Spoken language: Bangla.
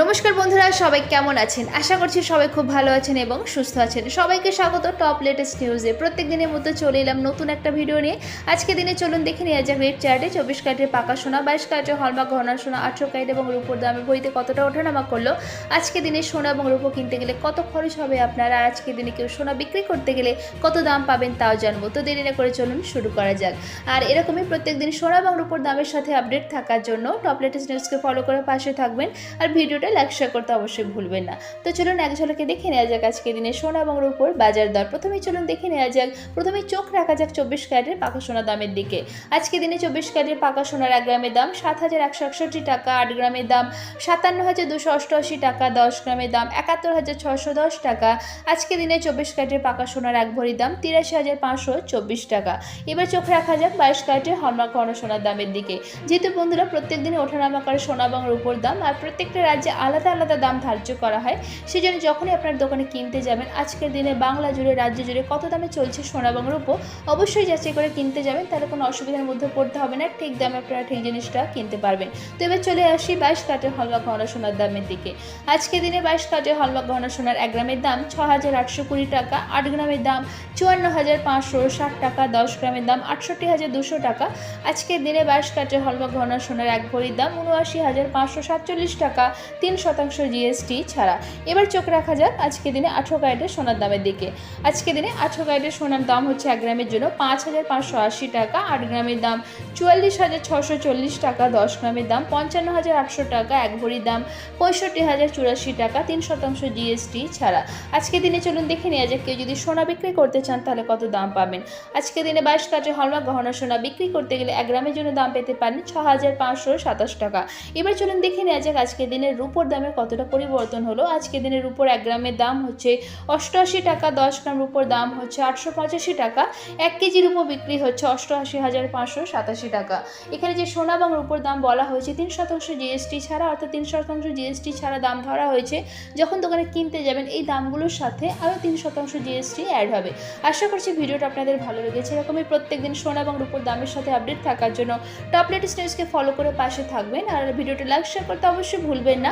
নমস্কার বন্ধুরা, সবাই কেমন আছেন? আশা করছি সবাই খুব ভালো আছেন এবং সুস্থ আছেন। সবাইকে স্বাগত টপ লেটেস্ট নিউজে। প্রত্যেক দিনের মতো চলে এলাম নতুন একটা ভিডিও নিয়ে। আজকে দিনে চলুন দেখে নেওয়া যাক চার্টে চব্বিশ ক্যারেটের পাকা সোনা, বাইশ ক্যারেটের হলমার্ক ঘনা সোনা আটশো ক্যারেট এবং রূপোর দামের বইতে কতটা ওঠানামা করল? আজকে দিনে সোনা এবং রূপো কিনতে গেলে কত খরচ হবে আপনার? আর আজকে দিনে কেউ সোনা বিক্রি করতে গেলে কত দাম পাবেন তাও জানব। তো দেরি না করে চলুন শুরু করা যাক। আর এরকমই প্রত্যেক দিন সোনা এবং রূপোর দামের সাথে আপডেট থাকার জন্য টপ লেটেস্ট নিউজকে ফলো করে পাশে থাকবেন। আর ভিডিওটা লাইক শেয়ার করতে অবশ্যই ভুলবেন না। তো চলুন এক ঝলকে দেখে নেওয়া যাক আজকে দিনে সোনা এবং রূপোর বাজার দর। প্রথমেই চলুন দেখে নেওয়া যাক প্রথমে চোখ রাখা যাক চব্বিশ ক্যারেটের পাকা সোনা দামের দিকে। আজকে দিনে চব্বিশ ক্যারেটের পাকা সোনার এক গ্রামের দাম সাত হাজার একশো একষট্টি টাকা, আট গ্রামের দাম সাতান্ন হাজার দুশো অষ্টআশি টাকা, দশ গ্রামের দাম একাত্তর হাজার ছশো দশ টাকা। আজকে দিনে চব্বিশ ক্যারেটের পাকা সোনার এক ভরি দাম তিরাশি হাজার পাঁচশো চব্বিশ টাকা। এবার চোখ রাখা যাক বাইশ ক্যারেটের হলমার্ক ঘন সোনার দামের দিকে। যেহেতু বন্ধুরা প্রত্যেক দিনে ওঠানামা করে সোনা এবং রূপোর দাম, আর প্রত্যেকটা রাজ্যে আলাদা আলাদা দাম ধার্য করা হয়। সেই জন্য যখনই আপনার দোকানে কিনতে যাবেন, আজকের দিনে বাংলা জুড়ে, রাজ্য জুড়ে কত দামে চলছে সোনা এবং রূপো, অবশ্যই যাচাই করে কিনতে যাবেন। তাহলে কোনো অসুবিধার মধ্যে পড়তে হবে না, ঠিক দামে আপনারা ঠিক জিনিসটা কিনতে পারবেন। তো এবার চলে আসি বাইশ কাঠের হলমার্ক ঘন সোনার দামের দিকে। আজকে দিনে বাইশ কাঠের হলমার্ক ঘন সোনার এক গ্রামের দাম ছ হাজার আটশো কুড়ি টাকা, আট গ্রামের দাম চুয়ান্ন হাজার পাঁচশো ষাট টাকা, দশ গ্রামের দাম আটষট্টি হাজার দুশো টাকা। আজকের দিনে বাইশ কাঠের হলমার্ক ঘন সোনার এক ভরির দাম উনআশি হাজার পাঁচশো সাতচল্লিশ টাকা। তিন শতাংশ জিএসটি ছাড়া। এবার চোখ রাখা যাক আজকে দিনে আঠেরো ক্যারেটের সোনার দামের দিকে। আজকে দিনে আঠেরো ক্যারেটের সোনার দাম হচ্ছে এক গ্রামের জন্য পাঁচ হাজার পাঁচশো আশি টাকা, আট গ্রামের দাম চুয়াল্লিশ হাজার ছশো চল্লিশ টাকা, দশ গ্রামের দাম পঞ্চান্ন হাজার আটশো টাকা, এক ভরির দাম পঁয়ষট্টি হাজার চুরাশি টাকা, তিন শতাংশ জিএসটি ছাড়া। আজকে দিনে চলুন দেখে নেওয়া যাক কেউ যদি সোনা বিক্রি করতে চান তাহলে কত দাম পাবেন। আজকে দিনে বাইশ কাঠের হলমার্ক গহনা সোনা বিক্রি করতে গেলে এক গ্রামের জন্য দাম পেতে পারেন ছ হাজার পাঁচশো সাতাশ টাকা। এবার চলুন দেখে নেওয়া যাক আজকে দিনের রূপোর দামের কতটা পরিবর্তন হলো? আজকে দিনের রূপোর এক গ্রামের দাম হচ্ছে অষ্টআশি টাকা, দশ গ্রাম রূপোর দাম হচ্ছে আটশো পঁচাশি টাকা। এক কেজি রূপো বিক্রি হচ্ছে অষ্টআশি হাজার পাঁচশো সাতাশি টাকা। এখানে যে সোনা এবং রূপোর দাম বলা হয়েছে, তিন শতাংশ জিএসটি ছাড়া, অর্থাৎ তিন শতাংশ জিএসটি ছাড়া দাম ধরা হয়েছে। যখন দোকানে কিনতে যাবেন, এই দামগুলোর সাথে আরও তিন শতাংশ জিএসটি অ্যাড হবে। আশা করছি ভিডিওটা আপনাদের ভালো লেগেছে। এরকমই প্রত্যেকদিন সোনা এবং রূপোর দামের সাথে আপডেট থাকার জন্য টপ লেটেস্ট নিউজকে ফলো করে পাশে থাকবেন। আর ভিডিওটা লাইক শেয়ার করতে অবশ্যই ভুলবেন না।